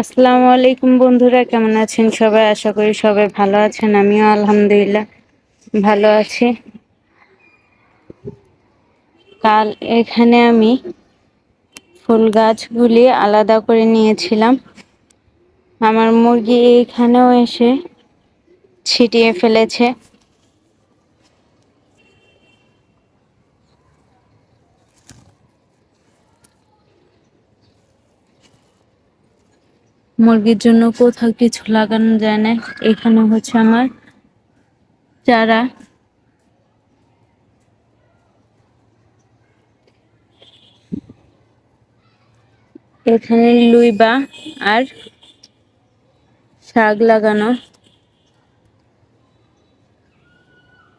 আসসালামু আলাইকুম বন্ধুরা, কেমন আছেন সবাই? আশা করি সবাই ভালো আছেন, আমিও আলহামদুলিল্লাহ ভালো আছি। কাল এখানে আমি ফুল গাছগুলি আলাদা করে নিয়েছিলাম। আমার মুরগি এখানেও এসে ছিটিয়ে ফেলেছে। মুরগির জন্য কোথাও কিছু লাগানো যায় না। এখানে হচ্ছে আমার চারা। এখানে লুইবা আর শাক লাগানো।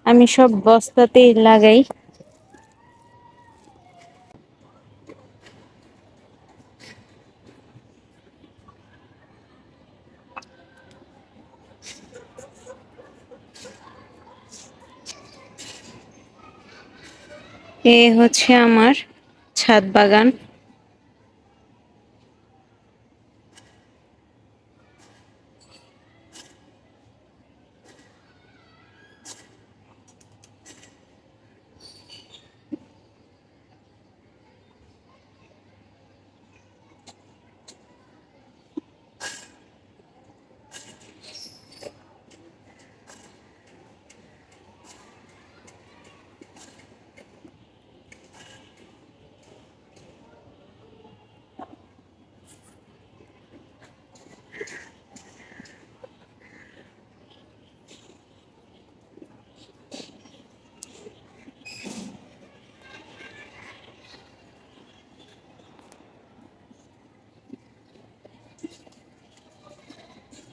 আমি সব বস্তাতেই লাগাই। এ হচ্ছে আমার ছাদ বাগান।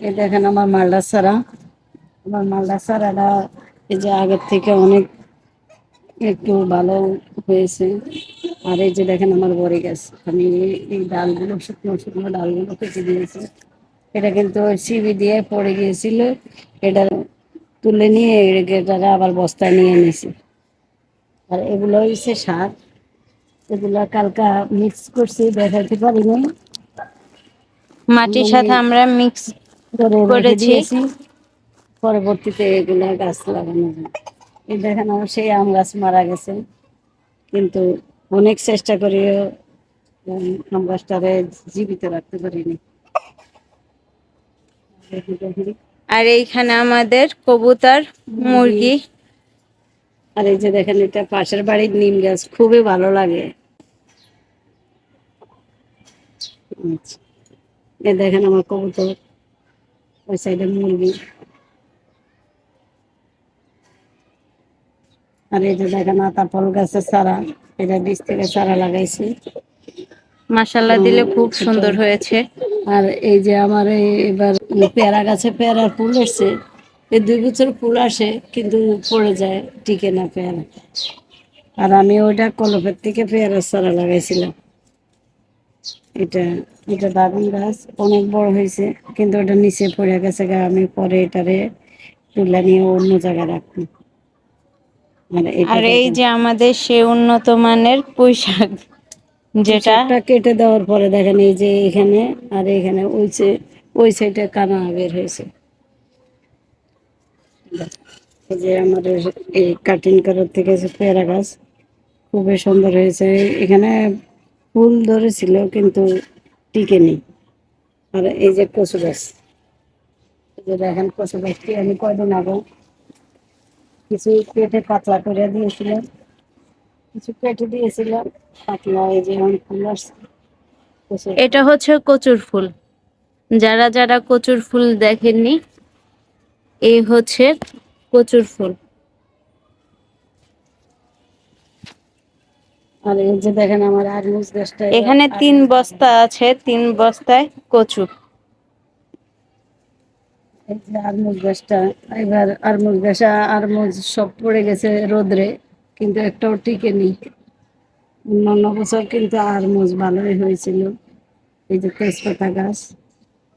এই দেখেন আমার মালদা সারা। আমার মালদা সারাটা এই যে আগের থেকে অনেক একটু ভালো হয়েছে। আর এই যে দেখেন আমার বড়ি গাছ। আমি এই ডালগুলো শুকনো শুকনো ডালগুলো কেটে দিয়েছি। এটা কিন্তু সিবি দিয়ে পড়ে গিয়েছিল। এটা তুলে নিয়ে এটাকে আবার বস্তায় নিয়ে নিয়েছি আর এগুলো হচ্ছে সার। এগুলো কালকা মিক্স করছি দেখাতে পারিনি। মাটির সাথে আমরা মিক্স রেখে। দিয়েছি। পরবর্তীতে এগুলো গাছ লাগানো যায়। এই দেখেন আমার সেই আম গাছ মারা গেছে। কিন্তু অনেক চেষ্টা করেও আম গাছটারে জীবিত রাখতে পারিনি। আর এইখানে আমাদের কবুতর মুরগি। আর এই যে দেখেন এটা পাশের বাড়ির নিম গাছ খুবই ভালো লাগে। এ দেখেন আমার কবুতর। ওই সাইডে মুরগি। আর এই যে দেখেন আতা ফল গাছের চারা এটা বীজ থেকে চারা লাগাইছি। মাসাল্লাহ দিলে খুব সুন্দর হয়েছে। আর এই যে আমার এবার পেয়ারা গাছে পেয়ারার ফুল এসছে এই দুই বছর ফুল আসে কিন্তু পড়ে যায় টিকে না পেয়ারা আর আমি ওইটা কলপের থেকে পেয়ারার চারা লাগাইছিলাম। এটা এটা গাছ অনেক বড় হয়েছে কিন্তু ওটা নিচে পড়ে গেছে গা আমি পরে এটারে তুলে নিয়ে অন্য জায়গায় রাখব। আর এই যে আমাদের সে উন্নত মানের পুঁই শাক যেটা কেটে দেওয়ার পরে দেখেন এই যে এখানে আর এখানে ওই ওই সাইডে কানা বের হয়েছে। এই যে আমাদের এই কাটিং করার থেকে পেয়ারা গাছ খুবই সুন্দর হয়েছে। এখানে ফুল ধরেছিল কিন্তু টিকে নেই। আর এই যে কচু গাছ যে দেখেন কচু গাছটি আমি কয়দিন আগে কিছু কেটে পাতলা করে দিয়েছিলাম। কিছু কেটে দিয়েছিলাম, পাতলা এই যে অনেক ফুল আসছে এটা হচ্ছে কচুর ফুল। যারা যারা কচুর ফুল দেখেননি এই হচ্ছে কচুর ফুল। আর এই যে দেখেন আমার আরমুজ গাছটা এখানে তিন বস্তা আছে তিন বস্তায় কচু। এই যে আরমুজ গাছটা এবার আরমুজ গাছা আরমুজ সব পড়ে গেছে রোদ্রে কিন্তু একটাও টিকে নেই অন্যান্য বছর কিন্তু আরমুজ ভালোই হয়েছিল। এই যে তেজপাতা গাছ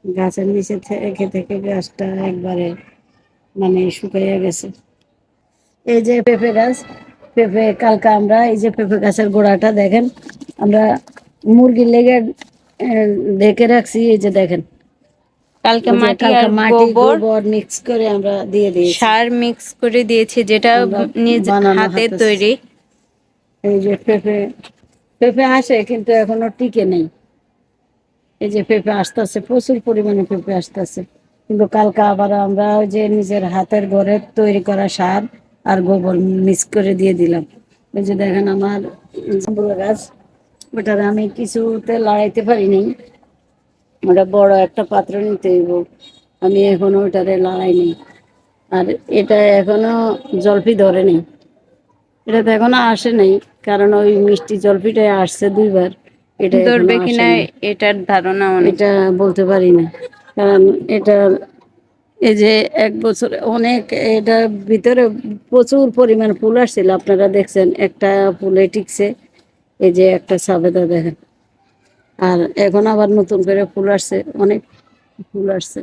গাছের নিচে থেকে থেকে গাছটা একবারে মানে শুকাইয়া গেছে। এই যে পেঁপে গাছ পেঁপে কালকা আমরা এই যে পেঁপে গাছের গোড়াটা দেখেন আমরা মুরগির লেগে ঢেকে রাখছি এই যে দেখেন। কালকে মাটি আর গোবর মিক্স করে আমরা দিয়ে দিয়েছি। সার মিক্স করে দিয়েছি যেটা নিজ হাতে হাতে- তৈরি। এই যে পেঁপে পেঁপে আসে কিন্তু এখনও টিকে নেই। এই যে পেঁপে আসতেছে প্রচুর পরিমাণে পেঁপে আসতেছে। কিন্তু কালকে আবার আমরা ওই যে নিজের হাতের ঘরে তৈরি করা সার আর গোবর মিক্স করে দিয়ে দিলাম। এই যে দেখেন আমার গাছ ওটার আমি কিছুতে লাগাইতে পারিনি। ওটা বড় একটা পাত্র নিতে হইব। আমি এখনও ওটারে লাগাইনি আর এটা এখনও জলপি ধরেনি। এটা তো এখনও আসে নাই কারণ ওই মিষ্টি জলপিটাই আসছে দুইবার। এটা ধরবে কিনা এটার ধারণা এটা বলতে পারি না। কারণ এটা এই যে এক বছরে অনেক এটার ভিতরে প্রচুর পরিমাণ ফুল আসছিল, আপনারা দেখছেন একটা ফুলে টিকছে, এই যে একটা সাবেদা দেখেন। আর এখন আবার নতুন করে ফুল আসছে, অনেক ফুল আসছে।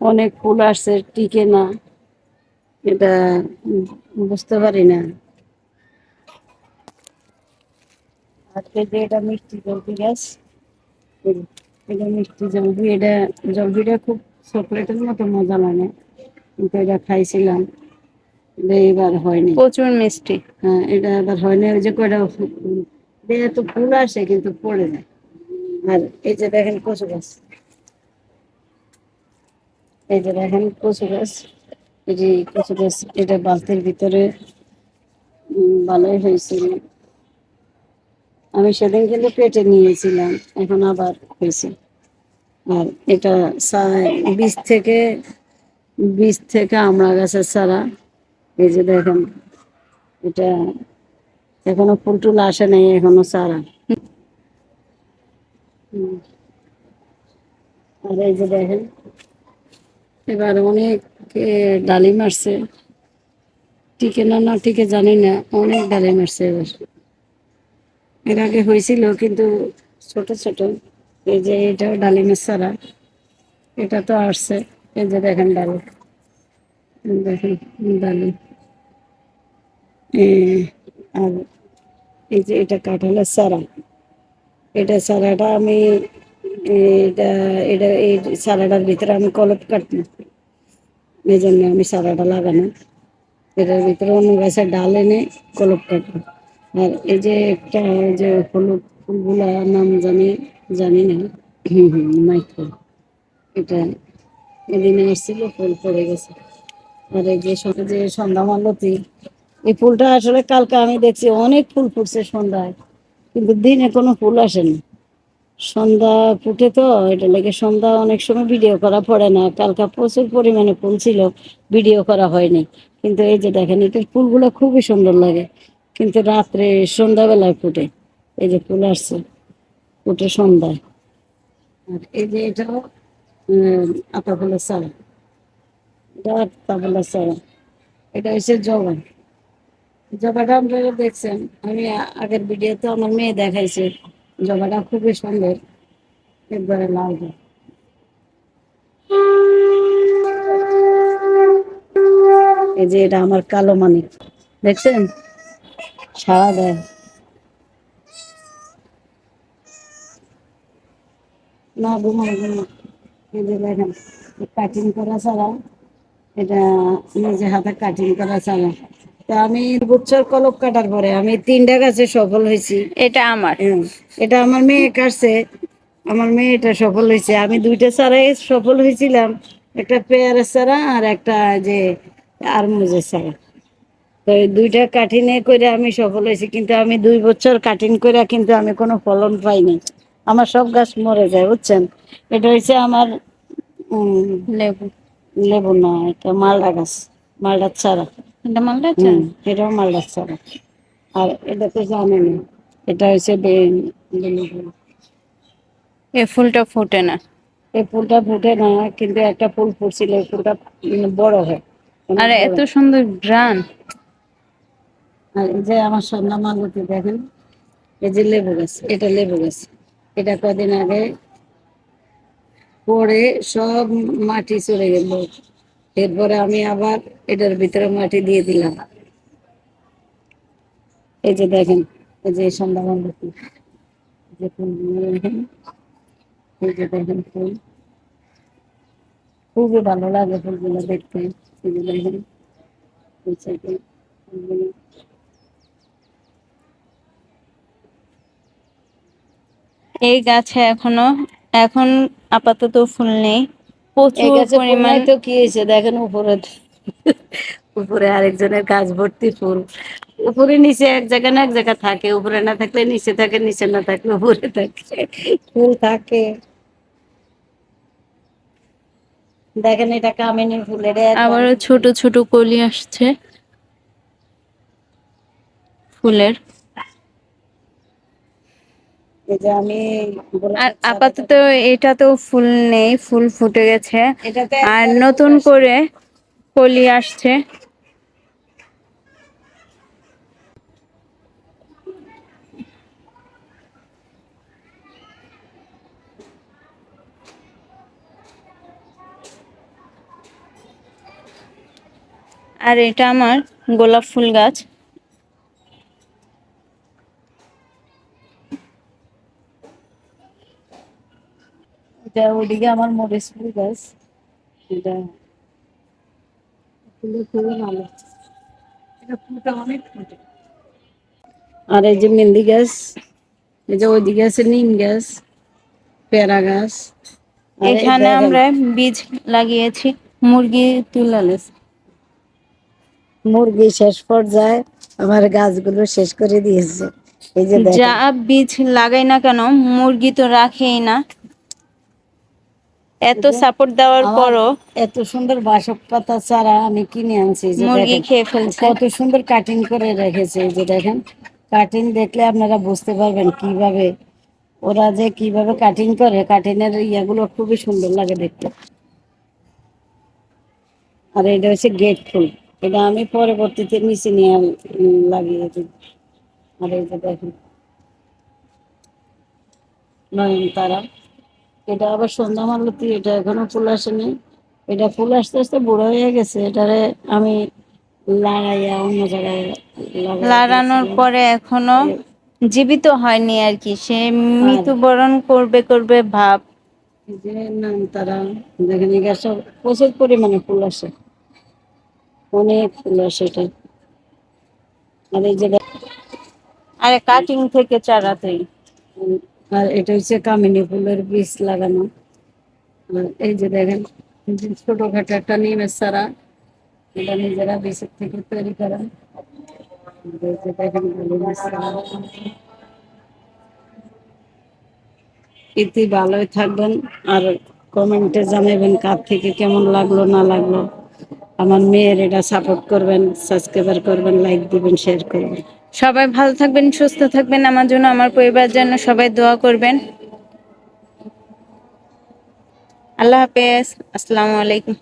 অনেক ফুল আসছে, টিকে না, এটা বুঝতে পারি না। আজকে যে এটা মিষ্টি জলপি গাছ এটা মিষ্টি জলপি এটা জলপিটা খুব চকলেটের মতো মজা লাগে। কিন্তু এটা খাইছিলাম এবার হয়নি। প্রচুর মিষ্টি। হ্যাঁ এটা এবার হয়নি ওই যে কয়টা দেহে তো ফুল আসে কিন্তু পড়ে যায় আর এই যে দেখেন কচু গাছ। এই যে দেখেন কচু গাছ। এই যে কচু গাছ এটা বালতির ভিতরে ভালোই হয়েছিল। আমি সেদিন কিন্তু পেটে নিয়েছিলাম এখন আবার হয়েছে। আর এটা বীজ থেকে বীজ থেকে আমরা গাছের চারা। এই যে দেখেন এটা এখনও ফুল টুল আসে নাই এখনও চারা। আর এই যে দেখেন এবার অনেক এ, ডালিম আসছে। টিকে না না টিকে জানি না অনেক ডালিম আসছে এবার। এর আগে হয়েছিল, কিন্তু ছোট ছোট। এই যে এটাও ডালিমের চারা। এটা তো আসছে। এই যে দেখেন এই দেখেন ডালিম আর এই যে এটা কাঁঠালের চারা। এটা চারাটা আমি, এটা এটা, এই চারাটার ভিতরে আমি কলপ কাটবো। এই জন্য আমি চারাটা লাগানো। এটার ভিতরে অন্য গাছের ডাল এনে কলপ কাটবো। আর এই যে একটা যে হলুদ ফুলগুলা নাম জানি জানি না। মাইক্রো। এটা এদিনে আসছিল ফুল পড়ে গেছে। আর এই যে যে সন্ধ্যা মালতী এই ফুলটা আসলে কালকে আমি দেখছি অনেক ফুল ফুটছে সন্ধ্যায়। কিন্তু দিনে কোনো ফুল আসেনি। সন্ধ্যা ফুটে তো এটা লেগে সন্ধ্যা অনেক সময় ভিডিও করা পড়ে না। কালকা প্রচুর পরিমাণে ফুল ছিল ভিডিও করা হয়নি। কিন্তু এই যে দেখেন এটা ফুলগুলো খুবই সুন্দর লাগে। কিন্তু রাত্রে সন্ধ্যাবেলায় ফুটে এই যে ফুল আসছে ফুটে সন্ধ্যায়। আর এই যে এটাও আতা ফুলের চারা এটা আতা ফুলের চারা এটা হচ্ছে জবা। জবাটা আপনারা দেখছেন, আমি আগের ভিডিওতে আমার মেয়ে দেখাইছে। জবাটা খুবই সুন্দর, একবারে লাল। এই যে এটা আমার কালো মানিক। দেখছেন? সারা দেয় না ঘুমাই দেখেন কাটিং করা ছাড়া এটা নিজে হাতে কাটিং করা ছাড়া। তা আমি বছর কলপ কাটার পরে আমি তিনটা গাছে সফল হয়েছি। এটা আমার। হ্যাঁ, এটা আমার মেয়ে কাটছে। আমার মেয়ে এটা সফল হয়েছে। আমি দুইটা চারাই সফল হয়েছিলাম। একটা পেয়ারের চারা আর একটা যে আরমুজের চারা তো এই দুইটা কাঠিনে করে আমি সফল হয়েছি কিন্তু আমি দুই বছর কাটিং করে কিন্তু আমি কোনো ফলন পাইনি আমার সব গাছ মরে যায় বুঝছেন? এটা হচ্ছে আমার লেবু। লেবু না এটা মালডা গাছ মালডার চারা। এটা এটাও মালদার চারা। আর এটা তো জানেন এটা হচ্ছে বে- ফুল। এ ফুলটা ফোটে না। এই ফুলটা ফুটে না কিন্তু একটা ফুল ফুটছিল এই ফুলটা বড় হয়। আর এত সুন্দর গ্রান। আর এই যে আমার সন্ধ্যা মালতি দেখেন, এই যে লেবু গাছ, এটা লেবু গাছ। এটা কদিন আগে পরে সব মাটি চলে গেল। এরপরে আমি আবার এটার ভিতরে মাটি দিয়ে দিলাম। এই যে দেখেন, এই যে সন্ধ্যা মালতি দেখেন, এই যে দেখেন ফুল। খুবই ভালো লাগে ফুলগুলো দেখতে। এই যে দেখেন এই গাছে এখনও এখন আপাতত ফুল নেই। প্রচুর পরিমাণ তো কি হয়েছে? দেখেন উপরে। উপরে আরেকজনের গাছ ভর্তি ফুল। উপরে নিচে এক জায়গা না এক জায়গা থাকে। উপরে না থাকলে নিচে থাকে নিচে না থাকলে উপরে থাকে। ফুল থাকে। দেখেন এটা কামিনী ফুলের আবারও ছোট ছোট কলি আসছে। ফুলের। এই যে আমি আর আপাতত এটাতেও ফুল নেই ফুল ফুটে গেছে। আর নতুন করে কলি আসছে। আর এটা আমার গোলাপ ফুল গাছ। এটা ওদিকে আমার মরিচ ফুল গাছ এটা ফুলে খুবই ভালো। এটা ফুলটা অনেক ফুটে আর এই যে মেহেন্দি গাছ এই যে ওইদিকে আছে নিম গাছ পেয়ারা গাছ। এখানে আমরা বীজ লাগিয়েছি মুরগি তুলালেস মুরগি শেষ পর্যায়ে আমার গাছগুলো শেষ করে দিয়েছে। এই যে যা বীজ লাগাই না কেন মুরগি তো রাখেই না। এত সাপোর্ট দেওয়ার পরও এত সুন্দর বাসক পাতা চারা আমি কিনে আনছি মুরগি খেয়ে ফেলছে। কত সুন্দর কাটিং করে রেখেছে এই যে দেখেন কাটিং দেখলে আপনারা বুঝতে পারবেন কীভাবে ওরা যে কীভাবে কাটিং করে কাটিং এর ইয়াগুলো খুবই সুন্দর লাগে দেখতে। আর এটা হচ্ছে গেট ফুল। এটা আমি পরবর্তীতে নিচে নিয়ে লাগিয়ে দিই। আর যে দেখেন নয়নতারা। এটা আবার সন্ধ্যা মালতি এটা এখনও ফুল আসেনি। এটা ফুল আসতে আসতে বুড়ো হয়ে গেছে এটারে আমি লাগাইয়া অন্য জায়গায় লাগানোর পরে এখনও জীবিত হয়নি আর কি সে মৃত্যুবরণ করবে করবে ভাব। যে নয়নতারা দেখেন গাছটা প্রচুর পরিমাণে ফুল আসে। অনেক ফুল আসে এটা। আর এই যে আর কাটিং থেকে চারা তৈরি আর এটা হচ্ছে কামিনী ফুলের বীজ লাগানো। আর এই যে দেখেন ছোটখাটো একটা নিমের চারা, এটা নিজেরা বীজের থেকে তৈরি করা। এই দেখেন ইতি ভালোই থাকবেন আর কমেন্টে জানাবেন কার থেকে কেমন লাগল, না লাগল। আমার মেয়ের এটা সাপোর্ট করবেন সাবস্ক্রাইবার করবেন লাইক দিবেন শেয়ার করবেন। সবাই ভালো থাকবেন, সুস্থ থাকবেন, আমার জন্য, আমার পরিবার জন্য সবাই দোয়া করবেন। আল্লাহ হাফেজ, আসসালামু আলাইকুম।